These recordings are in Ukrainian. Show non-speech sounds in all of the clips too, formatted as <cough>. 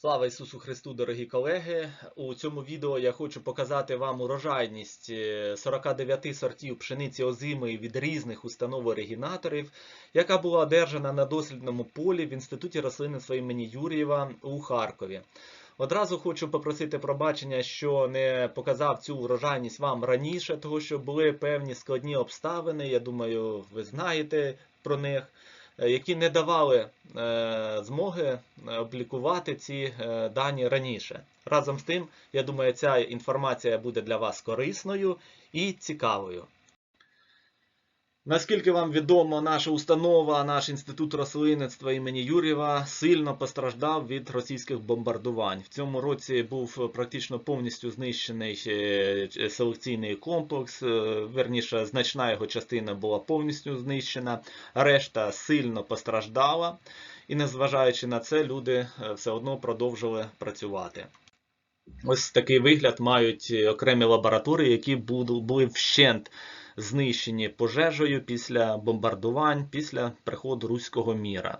Слава Ісусу Христу, дорогі колеги! У цьому відео я хочу показати вам урожайність е, 49 сортів пшениці озимої від різних установ оригінаторів, яка була одержана на дослідному полі в Інституті рослинництва імені Юрієва у Харкові. Одразу хочу попросити пробачення, що не показав цю урожайність вам раніше, тому що були певні складні обставини. Я думаю, ви знаєте про них е, які не давали е, змоги е, облікувати ці е, дані раніше. Разом з тим, я думаю, ця інформація буде для вас корисною і цікавою. Наскільки вам відомо, наша установа, наш інститут рослинництва імені Юрєва сильно постраждав від російських бомбардувань. В цьому році був практично повністю знищений е, селекційний комплекс. е, Верніше, значна його частина була повністю знищена, решта сильно постраждала. І незважаючи на це, люди е, все одно продовжили працювати. Ось такий вигляд мають е, окремі лабораторії, які були вщент знищені пожежею після бомбардувань, після приходу руського міра.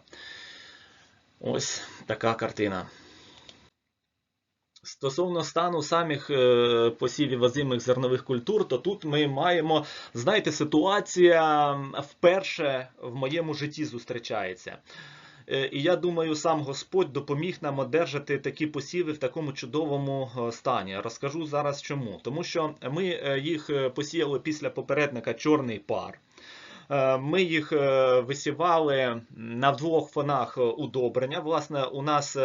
Ось така картина. Стосовно стану самих е, посівів озимих зернових культур, то тут ми маємо, знаєте, ситуація вперше в моєму житті зустрічається. Е, І я думаю, сам Господь допоміг нам одержати такі посіви в такому чудовому е, стані. Розкажу зараз чому. Тому що ми е, їх посіяли після попередника чорний пар. Ми їх висівали на двох фонах удобрення. Власне, у нас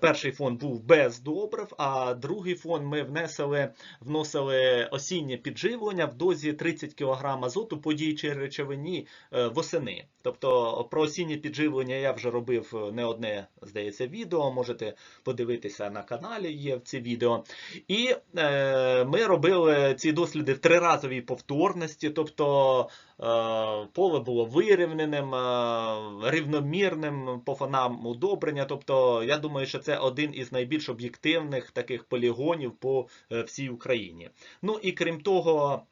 перший фон був без добрив, а другий фон ми внесли, вносили осіннє підживлення в дозі 30 кг азоту по діючій речовині е, восени. Тобто про осіннє підживлення я вже робив е, не одне, здається, відео. Можете подивитися на каналі, є в ці відео. І е, ми робили ці досліди в триразовій повторності. тобто Е, Поле було вирівненим, е, рівномірним по фонам удобрення. Тобто, я думаю, що це один із найбільш об'єктивних таких полігонів по е, всій Україні. Ну і крім того.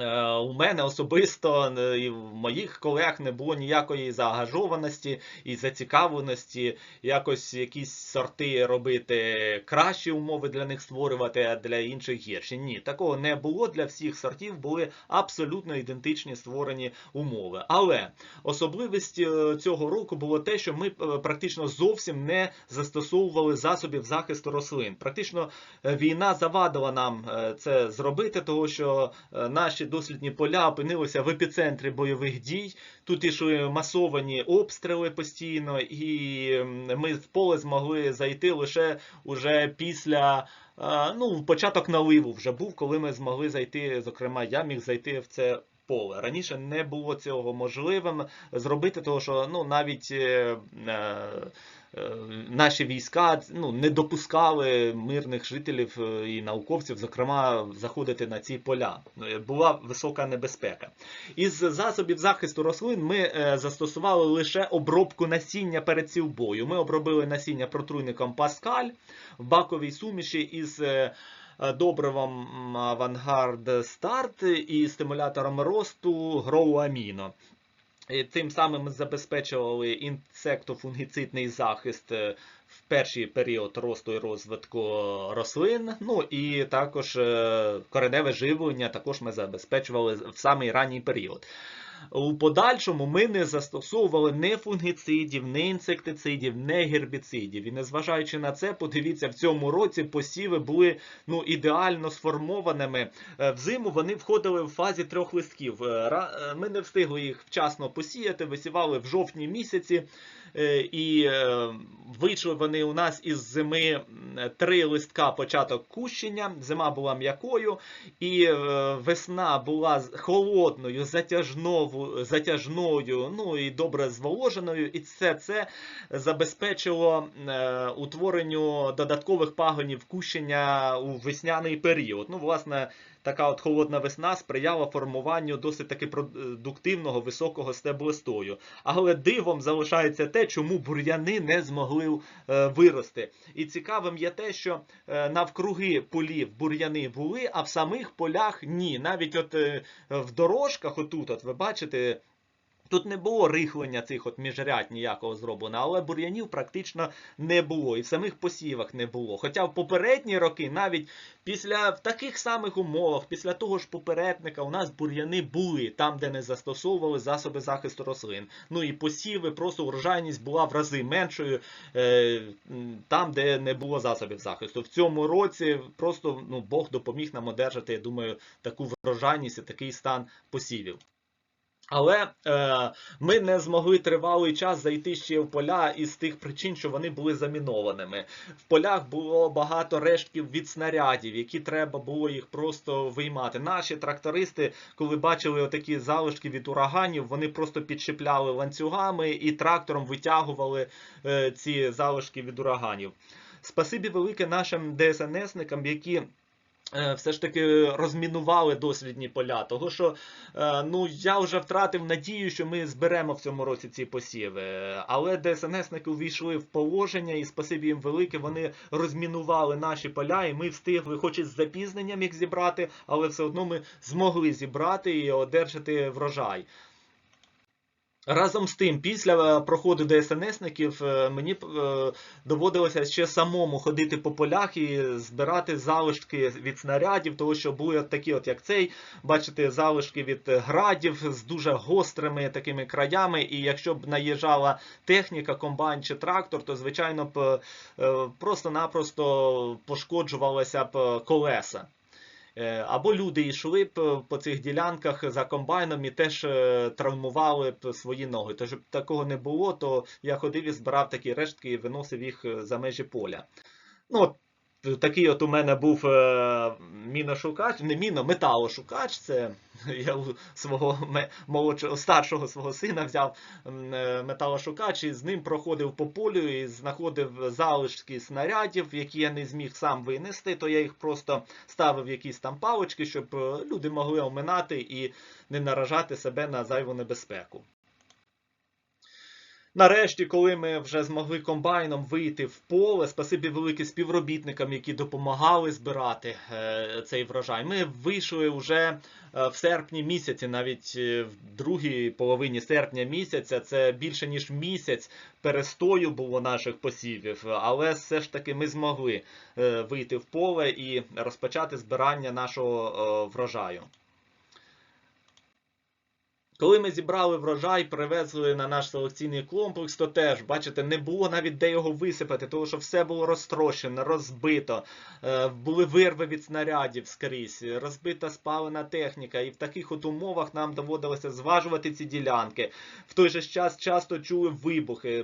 Е, У мене особисто е, і в моїх колег не було ніякої заангажованості і зацікавленості якось якісь сорти робити кращі умови для них створювати, а для інших гірші. Ні, такого не було. Для всіх сортів були абсолютно ідентичні створені умови. Але особливість е, цього року було те, що ми практично зовсім не застосовували засобів захисту рослин. Практично війна завадила нам це зробити, тому що е, наші дослідні поля опинилися в епіцентрі бойових дій. Тут ішли масовані обстріли постійно, і ми в поле змогли зайти лише уже після. е, Ну, початок наливу вже був, коли ми змогли зайти. Зокрема, я міг зайти в це поле. Раніше не було цього можливим зробити, тому що ну навіть. Е, Наші війська ну, не допускали мирних жителів е, і науковців, зокрема, заходити на ці поля. Е, Була висока небезпека. Із засобів захисту рослин ми е, застосували лише обробку насіння перед сівбою. Ми обробили насіння протруйником Паскаль в баковій суміші із добривом Авангард Старт і стимулятором росту Amino. І Тим самим забезпечували інсектофунгіцидний захист е, в перший період росту і розвитку рослин. Ну і також е, кореневе живлення також ми забезпечували в самий ранній період. У подальшому ми не застосовували не фунгіцидів, не інсектицидів, не гербіцидів. І незважаючи на це, подивіться, в цьому році посіви були ну, ідеально сформованими. Е, Взиму вони входили в фазі трьох листків. Е, е, Ми не встигли їх вчасно посіяти, висівали в жовтні місяці. І вийшли вони у нас із зими три листка початок кущення. Зима була м'якою, і весна була холодною, затяжнову- затяжною, ну і добре зволоженою. І все це забезпечило е, утворенню додаткових пагонів кущення у весняний період. Ну, власне, така от холодна весна сприяла формуванню досить таки продуктивного високого стеблостою. Але дивом залишається те, чому бур'яни не змогли е, вирости. І цікавим є те, що е, навкруги полів бур'яни були, а в самих полях ні. Навіть от е, в дорожках, отут, от ви бачите. Тут не було рихлення цих от міжрядь ніякого зроблено, але бур'янів практично не було. І в самих посівах не було. Хоча в попередні роки, навіть після в таких самих умовах, після того ж попередника, у нас бур'яни були там, де не застосовували засоби захисту рослин. Ну і посіви, просто урожайність була в рази меншою е, там, де не було засобів захисту. В цьому році просто ну, Бог допоміг нам одержати, я думаю, таку врожайність і такий стан посівів. Але е, ми не змогли тривалий час зайти ще в поля із тих причин, що вони були замінованими. В полях було багато рештків від снарядів, які треба було їх просто виймати. Наші трактористи, коли бачили отакі залишки від ураганів, вони просто підшипляли ланцюгами і трактором витягували е, ці залишки від ураганів. Спасибі велике нашим ДСНСникам, які все ж таки розмінували дослідні поля. Того що е, ну, я вже втратив надію, що ми зберемо в цьому році ці посіви. Але ДСНСники увійшли в положення, і спасибі їм велике, вони розмінували наші поля, і ми встигли, хоч і з запізненням їх зібрати, але все одно ми змогли зібрати і одержати врожай. Разом з тим, після е, проходу ДСНСників е, мені е, доводилося ще самому ходити по полях і збирати залишки від снарядів, тому що були такі, от як цей, бачите, залишки від градів з дуже гострими такими краями. І якщо б наїжджала техніка, комбайн чи трактор, то звичайно б просто-напросто пошкоджувалися б колеса. Е, Або люди йшли б по цих ділянках за комбайном і теж е, травмували б свої ноги. Тож щоб такого не було, то я ходив і збирав такі рештки і виносив їх е, за межі поля. Ну, от, такий от у мене був е, міношукач, не міно, металошукач. Це <laughs> я у свого молодшого, старшого свого сина взяв е, металошукач і з ним проходив по полю і знаходив залишки снарядів, які я не зміг сам винести, то я їх просто ставив в якісь там палочки, щоб е, люди могли оминати і не наражати себе на зайву небезпеку. Нарешті, коли ми вже змогли комбайном вийти в поле, спасибі велике співробітникам, які допомагали збирати е, цей врожай. Ми вийшли вже е, в серпні місяці, навіть е, в другій половині серпня місяця. Це більше ніж місяць перестою було наших посівів, але все ж таки ми змогли вийти в поле і розпочати збирання нашого врожаю. Коли ми зібрали врожай, привезли на наш селекційний комплекс, то теж, бачите, не було навіть де його висипати, тому що все було розтрощено, розбито, е, були вирви від снарядів скрізь, розбита спалена техніка. І в таких от умовах нам доводилося зважувати ці ділянки. В той же час часто чули вибухи,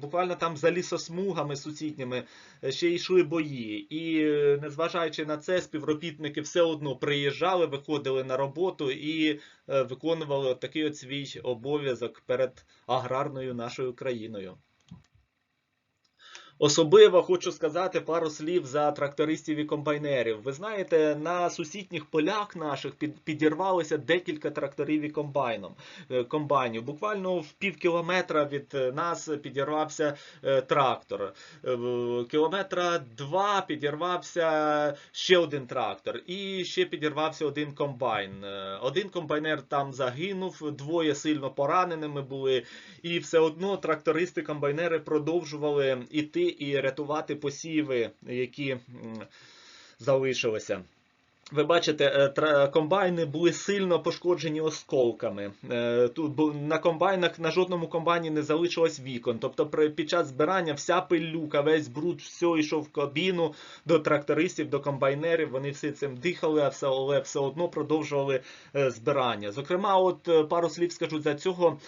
буквально там за лісосмугами сусідніми е, ще йшли бої. І е, незважаючи на це, співробітники все одно приїжджали, виходили на роботу і виконували от такий от свій обов'язок перед аграрною нашою країною. Особливо хочу сказати пару слів за трактористів і комбайнерів. Ви знаєте, на сусідніх полях наших під, підірвалося декілька тракторів і е, комбайнів. Буквально в пів кілометра від е, нас підірвався е, трактор. Кілометра два підірвався ще один трактор. І ще підірвався один комбайн. Один комбайнер там загинув, двоє сильно пораненими були. І все одно трактористи-комбайнери продовжували іти і рятувати посіви, які залишилися. Ви бачите, е, комбайни були сильно пошкоджені осколками. Е, Тут на комбайнах на жодному комбайні не залишилось вікон. Тобто під час збирання вся пилюка, весь бруд, все йшов в кабіну до трактористів, до комбайнерів. Вони всі цим дихали, а все, але все одно продовжували е, збирання. Зокрема, от пару слів скажу за цього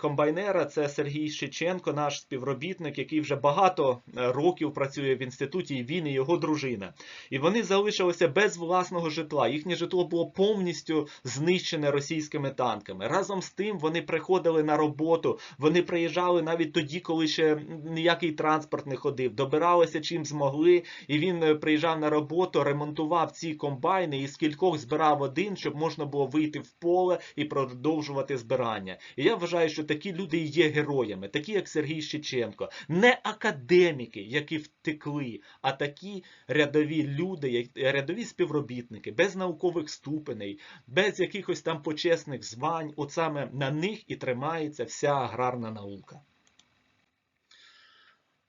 комбайнера. Це Сергій Шиченко, наш співробітник, який вже багато е, років працює в інституті, і він і його дружина. І вони залишилися без власного житла. Їхнє житло було повністю знищене російськими танками. Разом з тим вони приходили на роботу. Вони приїжджали навіть тоді, коли ще ніякий транспорт не ходив. Добиралися чим змогли. І він е, приїжджав на роботу, ремонтував ці комбайни і з кількох збирав один, щоб можна було вийти в поле і продовжувати збирання. І я вважаю. Вважаю, що такі люди є героями, такі як Сергій Щеченко, не академіки, які втекли, а такі рядові люди, рядові співробітники, без наукових ступеней, без якихось там почесних звань. От саме на них і тримається вся аграрна наука.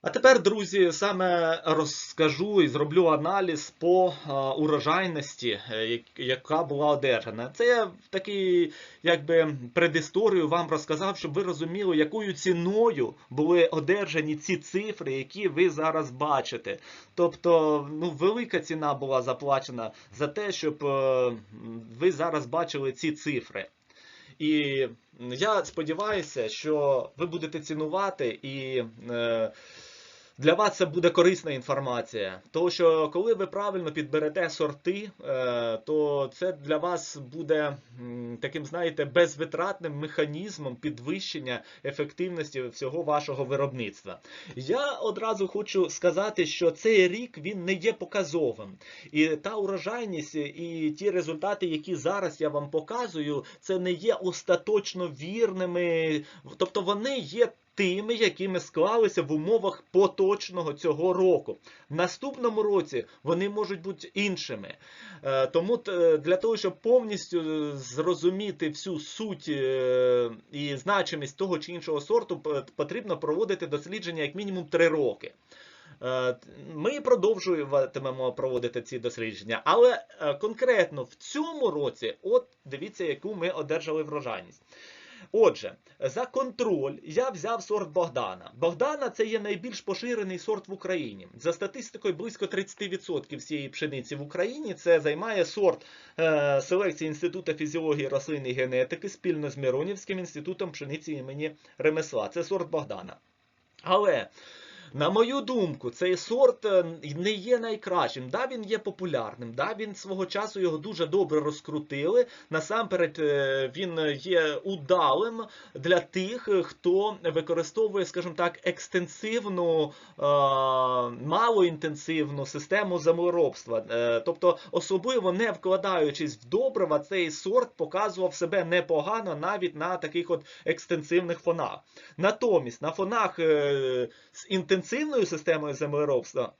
А тепер, друзі, саме розкажу і зроблю аналіз по урожайності, е, яка була одержана. Це я такий, якби предісторію вам розказав, щоб ви розуміли, якою ціною були одержані ці цифри, які ви зараз бачите. Тобто, ну, велика ціна була заплачена за те, щоб е, ви зараз бачили ці цифри. І я сподіваюся, що ви будете цінувати і. Для вас це буде корисна інформація. Тому що коли ви правильно підберете сорти, е, то це для вас буде таким, знаєте, безвитратним механізмом підвищення ефективності всього вашого виробництва. Я одразу хочу сказати, що цей рік він не є показовим. І та урожайність, і ті результати, які зараз я вам показую, це не є остаточно вірними. Тобто вони є тими, якими склалися в умовах поточного цього року. В наступному році вони можуть бути іншими. Е, Тому для того, щоб повністю е, зрозуміти всю суть е, і значимість того чи іншого сорту, потрібно проводити дослідження як мінімум 3 роки. Е, Ми продовжуватимемо проводити ці дослідження, але е, конкретно в цьому році, от дивіться, яку ми одержали врожайність. Отже, за контроль я взяв сорт Богдана. Богдана це є найбільш поширений сорт в Україні. За статистикою, близько 30% всієї пшениці в Україні це займає сорт е, селекції Інституту фізіології рослин і генетики спільно з Миронівським інститутом пшениці імені Ремесла. Це сорт Богдана. Але на мою думку, цей сорт е, не є найкращим. Да, він є популярним, да, він свого часу його дуже добре розкрутили. Насамперед, е, він є удалим для тих, хто використовує, скажімо так, екстенсивну, е, малоінтенсивну систему землеробства. Е, Тобто, особливо не вкладаючись в добрива, цей сорт показував себе непогано навіть на таких от екстенсивних фонах. Натомість на фонах е, з інтенсивною системою землеробства.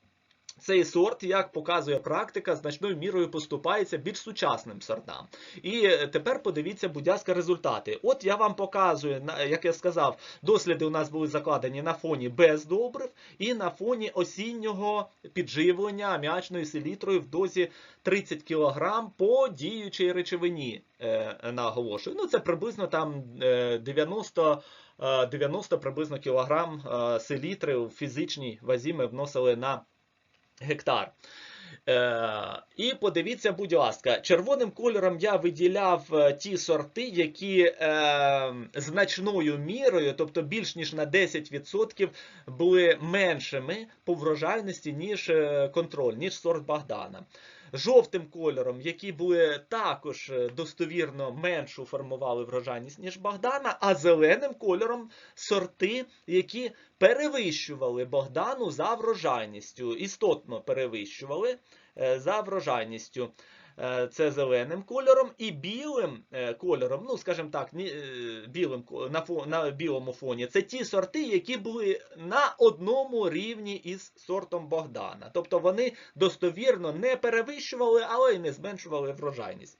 Цей сорт, як показує практика, значною мірою поступається більш сучасним сортам. І е, тепер подивіться, будь ласка, результати. От я вам показую, як я сказав, досліди у нас були закладені на фоні без добрив і на фоні осіннього підживлення аміачною селітрою в дозі 30 кг по діючій речовині. е, Наголошую. Ну, це приблизно там е, 90 е, 90 приблизно кілограм селітри в фізичній вазі ми вносили на гектар. Е, і подивіться, будь ласка, червоним кольором я виділяв е, ті сорти, які е, значною мірою, тобто більш ніж на 10%, були меншими по врожайності, ніж е, контроль, ніж сорт Богдана. Жовтим кольором, які були також е, достовірно меншу формували врожайність, ніж Богдана, а зеленим кольором сорти, які перевищували Богдану за врожайністю, істотно перевищували е, за врожайністю. Е, Це зеленим кольором і білим е, кольором, ну скажімо так, е, білим на, фо- на білому фоні. Це ті сорти, які були на одному рівні із сортом Богдана. Тобто вони достовірно не перевищували, але й не зменшували врожайність.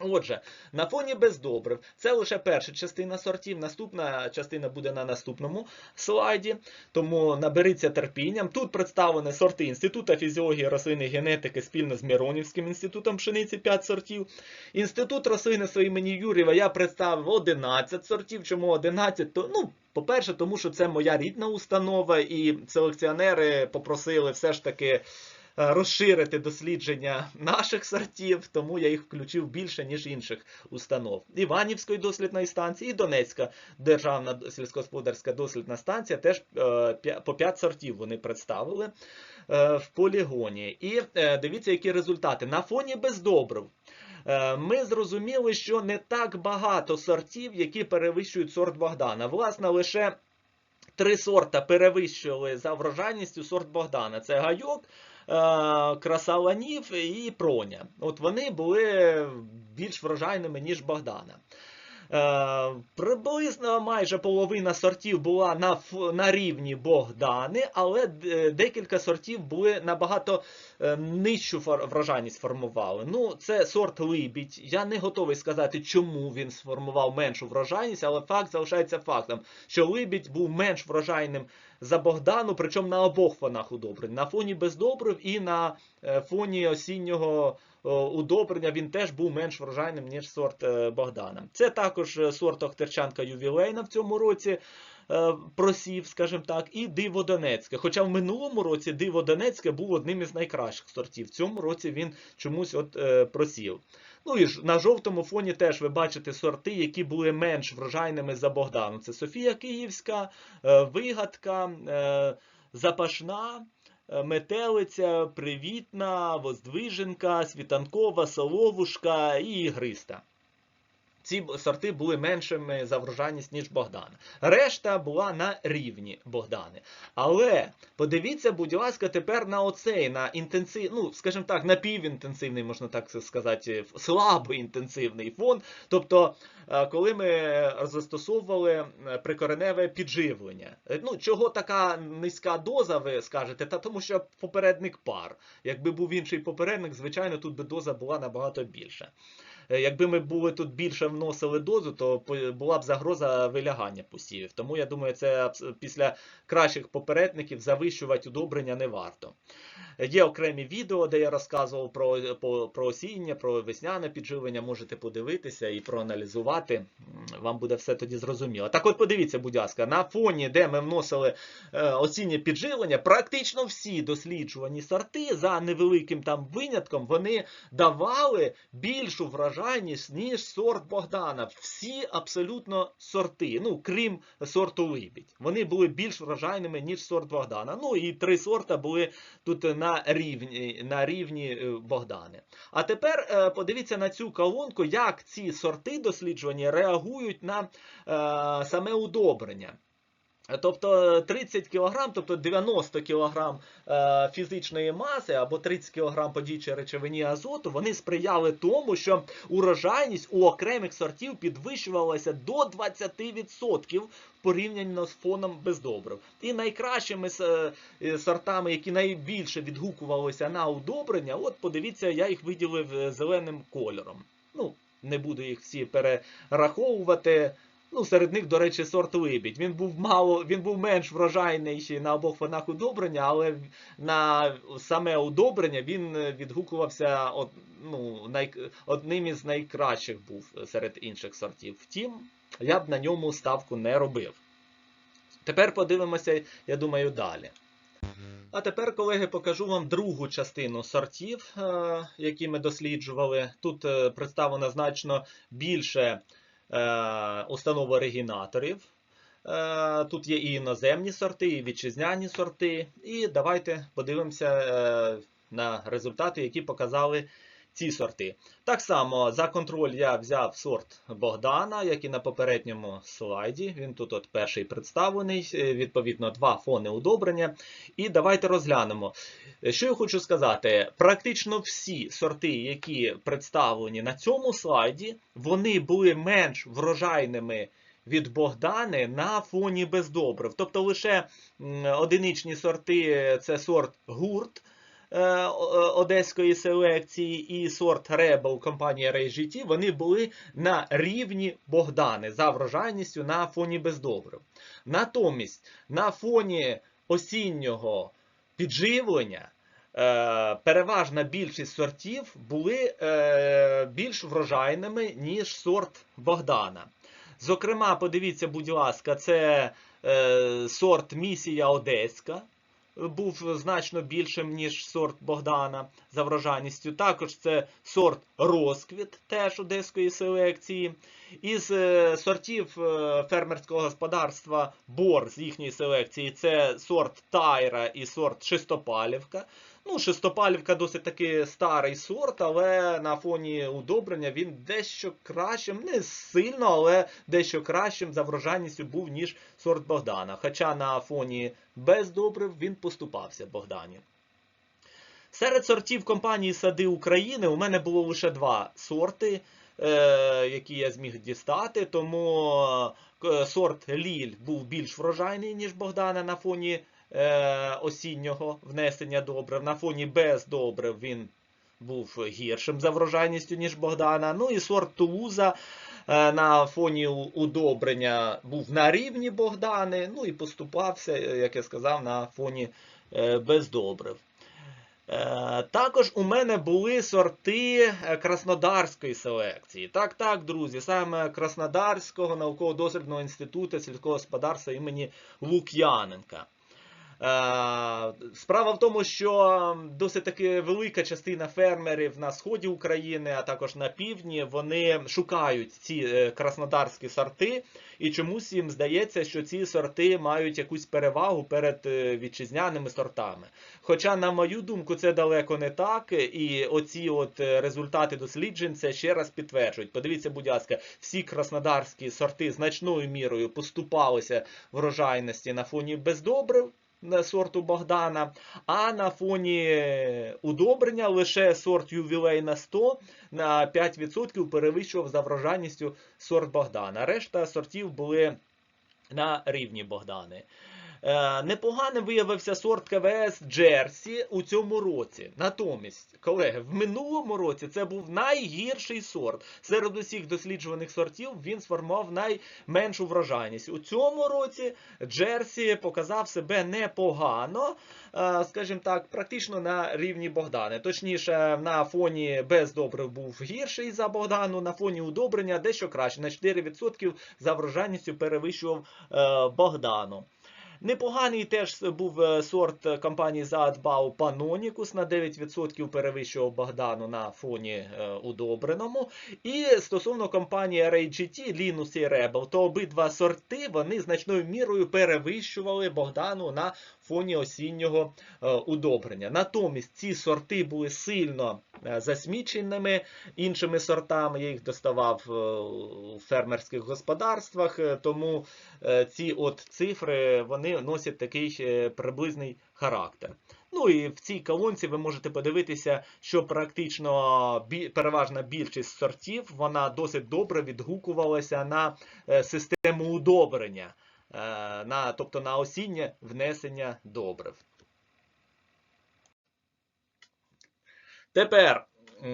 Отже, на фоні бездобрив це лише перша частина сортів. Наступна частина буде на наступному слайді, тому наберіться терпінням. Тут представлені сорти Інституту фізіології рослин і генетики спільно з Миронівським інститутом пшениці 5 сортів. Інститут рослинництва імені Юрєва я представив 11 сортів. Чому 11? То, ну, по-перше, тому що це моя рідна установа, і селекціонери попросили все ж таки розширити дослідження наших сортів, тому я їх включив більше, ніж інших установ. Іванівської дослідної станції і Донецька державна сільськогосподарська дослідна станція теж е, по 5 сортів вони представили е, в полігоні. І е, дивіться, які результати. На фоні бездобрив. Е, Ми зрозуміли, що не так багато сортів, які перевищують сорт Богдана. Власне, лише три сорта перевищували за врожайністю сорт Богдана. Це гайок, е, краса ланів і проня. От вони були більш врожайними, ніж Богдана. Е, приблизно майже половина сортів була на, на рівні Богдани, але декілька сортів були набагато е, нижчу врожайність формували. Ну, це сорт Либідь. Я не готовий сказати, чому він сформував меншу врожайність, але факт залишається фактом, що Либідь був менш врожайним за Богдану, причому на обох фонах удобрень. На фоні бездобрив і на е, фоні осіннього удобрення він теж був менш врожайним, ніж сорт е, Богдана. Це також е, сорт Охтерчанка ювілейна в цьому році. е, Просів, скажімо так, і диво Донецьке. Хоча в минулому році диво Донецьке був одним із найкращих сортів. В цьому році він чомусь от е, просів. Ну і ж на жовтому фоні теж ви бачите сорти, які були менш врожайними за Богдану. Це Софія Київська, е, Вигадка, е, Запашна. Е, Метелиця, привітна, воздвиженка, світанкова, соловушка і ігриста. Ці сорти були меншими за врожайність, ніж Богдана. Решта була на рівні Богдани. Але подивіться, будь ласка, тепер на оцей, на інтенсив, ну, скажімо так, напівінтенсивний, можна так сказати, слабо інтенсивний фон. Тобто, е, коли ми застосовували е, прикореневе підживлення. Е, Ну, чого така низька доза, ви скажете? Та тому що попередник пар. Якби був інший попередник, звичайно, тут би доза була набагато більша. Е, Якби ми були тут більше вносили дозу, то була б загроза вилягання посівів. Тому я думаю, це після кращих попередників завищувати удобрення не варто. Є окремі відео, де я розказував про, про, про осіння, про весняне підживлення. Можете подивитися і проаналізувати. Вам буде все тоді зрозуміло. Так от подивіться, будь ласка, на фоні, де ми вносили е, осіннє підживлення, практично всі досліджувані сорти, за невеликим там винятком, вони давали більшу врожайність, ніж сорт Богдана. Всі абсолютно сорти, ну крім сорту Либідь. Вони були більш врожайними, ніж сорт Богдана. Ну і три сорта були тут на рівні, на рівні е, Богдани. А тепер е, подивіться на цю колонку, як ці сорти досліджувані реагують на е, саме удобрення. Тобто 30 кг, тобто 90 кг е, фізичної маси або 30 кг подійчої речовині азоту, вони сприяли тому, що урожайність у окремих сортів підвищувалася до 20% порівняно з фоном бездобрив. І найкращими е, сортами, які найбільше відгукувалися на удобрення, от подивіться, я їх виділив е, зеленим кольором. Ну, не буду їх всі перераховувати. Ну, серед них, до речі, сорт Либідь. Він був мало, він був менш врожайний на обох фонах удобрення, але на саме удобрення він е, відгукувався од, ну, най, одним із найкращих був серед інших сортів. Втім, я б на ньому ставку не робив. Тепер подивимося, я думаю, далі. А тепер, колеги, покажу вам другу частину сортів, е, які ми досліджували. Тут е, представлено значно більше е, установ оригінаторів. Е, Тут є і іноземні сорти, і вітчизняні сорти. І давайте подивимося е, на результати, які показали ці сорти. Так само за контроль я взяв сорт Богдана, як і на попередньому слайді. Він тут от перший представлений, е, відповідно, два фони удобрення. І давайте розглянемо. Що я хочу сказати, практично всі сорти, які представлені на цьому слайді, вони були менш врожайними від Богдани на фоні бездобрив. Тобто лише одиничні сорти це сорт гурт. Е, о- Одеської селекції і сорт Rebel компанії RayGT, вони були на рівні Богдани за врожайністю на фоні бездобрив. Натомість на фоні осіннього підживлення е, переважна більшість сортів були е, більш врожайними, ніж сорт Богдана. Зокрема, подивіться, будь ласка, це е, сорт Місія Одеська. Був значно більшим, ніж сорт Богдана за врожайністю. Також це сорт Розквіт, теж одеської селекції. Із е, сортів е, фермерського господарства Бор з їхньої селекції це сорт Тайра і сорт Шестопалівка. Ну, Шестопалівка досить таки старий сорт, але на фоні удобрення він дещо кращим, не сильно, але дещо кращим за врожайністю був, ніж сорт Богдана. Хоча на фоні без добрив він поступався Богдані. Серед сортів компанії Сади України у мене було лише два сорти. е, які я зміг дістати. Тому е, сорт Ліль був більш врожайний, ніж Богдана на фоні осіннього внесення добрив. На фоні без добрив він був гіршим за врожайністю, ніж Богдана. Ну і сорт Тулуза е, на фоні удобрення був на рівні Богдани, ну і поступався, е, як я сказав, на фоні е, без добрив. Е, Також у мене були сорти е, краснодарської селекції. Так, так, друзі, саме Краснодарського науково-дослідного інституту сільського господарства імені Лук'яненка. Е, Справа в тому, що досить таки велика частина фермерів на сході України, а також на півдні, вони шукають ці е, краснодарські сорти, і чомусь їм здається, що ці сорти мають якусь перевагу перед е, вітчизняними сортами. Хоча, на мою думку, це далеко не так, і оці от результати досліджень це ще раз підтверджують. Подивіться, будь ласка, всі краснодарські сорти значною мірою поступалися врожайності на фоні бездобрив сорту Богдана, а на фоні удобрення лише сорт ювілей на 100 на 5% перевищував за врожайністю сорт Богдана. Решта сортів були на рівні Богдани. Е, Непоганим виявився сорт КВС Джерсі у цьому році. Натомість, колеги, в минулому році це був найгірший сорт. Серед усіх досліджуваних сортів він сформував найменшу врожайність. У цьому році Джерсі показав себе непогано, е, скажімо так, практично на рівні Богдани. Точніше, на фоні без добрив був гірший за Богдану, на фоні удобрення дещо краще. На 4% за врожайністю перевищував е, Богдану. Непоганий теж був е, сорт компанії Заадбау Панонікус на 9% перевищував Богдану на фоні е, удобреному. І стосовно компанії RAGT, Linus і Rebel, то обидва сорти вони значною мірою перевищували Богдану на фоні осіннього е, удобрення. Натомість ці сорти були сильно е, засміченими іншими сортами. Я їх доставав е, у фермерських господарствах, тому ці от цифри вони носять такий приблизний характер. Ну і в цій колонці ви можете подивитися, що практично переважна більшість сортів вона досить добре відгукувалася на систему удобрення, на, тобто на осіннє внесення добрив. Тепер е,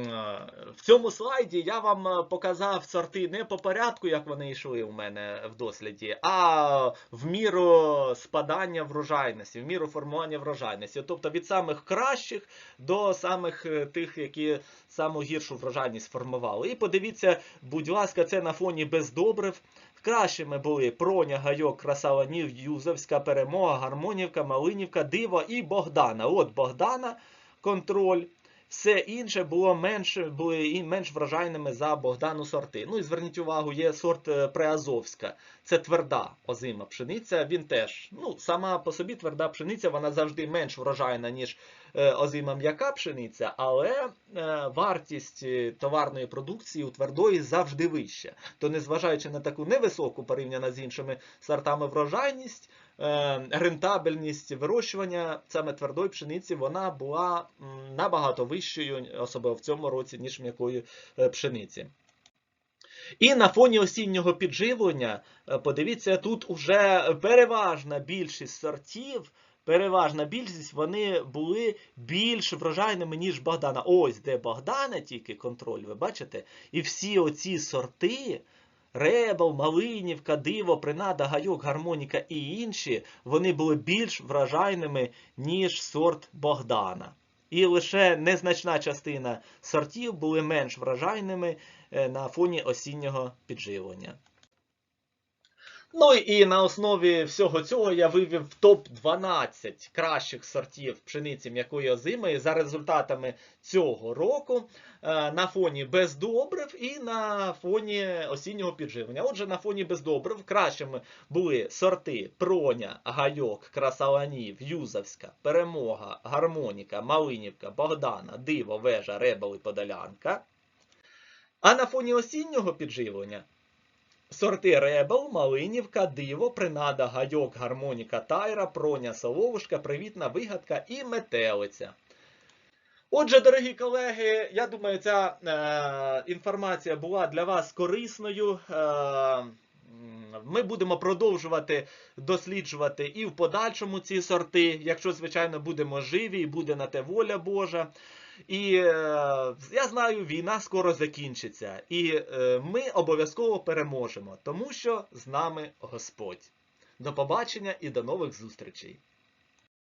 в цьому слайді я вам е, показав сорти не по порядку, як вони йшли у мене в досліді, а в міру спадання врожайності, в міру формування врожайності. Тобто від самих кращих до самих е, тих, які саму гіршу врожайність формували. І подивіться, будь ласка, це на фоні бездобрив. Кращими були Проня, Гайок, Красаванів, Юзовська перемога, Гармонівка, Малинівка, Диво і Богдана. От Богдана контроль. Все інше було менш, були менш вражайними за Богдану сорти. Ну і зверніть увагу, є сорт е, Приазовська. Це тверда озима пшениця. Він теж, ну, сама по собі тверда пшениця, вона завжди менш врожайна, ніж е, озима м'яка пшениця, але е, вартість товарної продукції у твердої завжди вища. То незважаючи на таку невисоку порівняно з іншими сортами врожайність, рентабельність вирощування саме твердої пшениці вона була набагато вищою, особливо в цьому році, ніж м'якої е, пшениці. І на фоні осіннього підживлення, е, подивіться, тут уже переважна більшість сортів, переважна більшість, вони були більш врожайними, ніж Богдана. Ось де Богдана тільки контроль, ви бачите? І всі оці сорти. Ребел, Малинівка, Диво, Принада, Гайок, Гармоніка і інші, вони були більш вражайними, ніж сорт Богдана. І лише незначна частина сортів були менш вражайними е, на фоні осіннього підживлення. Ну і на основі всього цього я вивів топ-12 кращих сортів пшениці м'якої озимої за результатами цього року е, на фоні бездобрив і на фоні осіннього підживлення. Отже, на фоні бездобрив кращими були сорти Проня, Гайок, Красаланів, Юзовська, Перемога, Гармоніка, Малинівка, Богдана, Диво, Вежа, Ребел і Подолянка. А на фоні осіннього підживлення Сорти Ребел, Малинівка, Диво, Принада, Гайок, Гармоніка, Тайра, Проня, Соловушка, Привітна вигадка і Метелиця. Отже, дорогі колеги, я думаю, ця е, інформація була для вас корисною. Е, ми будемо продовжувати досліджувати і в подальшому ці сорти, якщо, звичайно, будемо живі і буде на те воля Божа. І е, я знаю, війна скоро закінчиться, і е, ми обов'язково переможемо, тому що з нами Господь. До побачення і до нових зустрічей!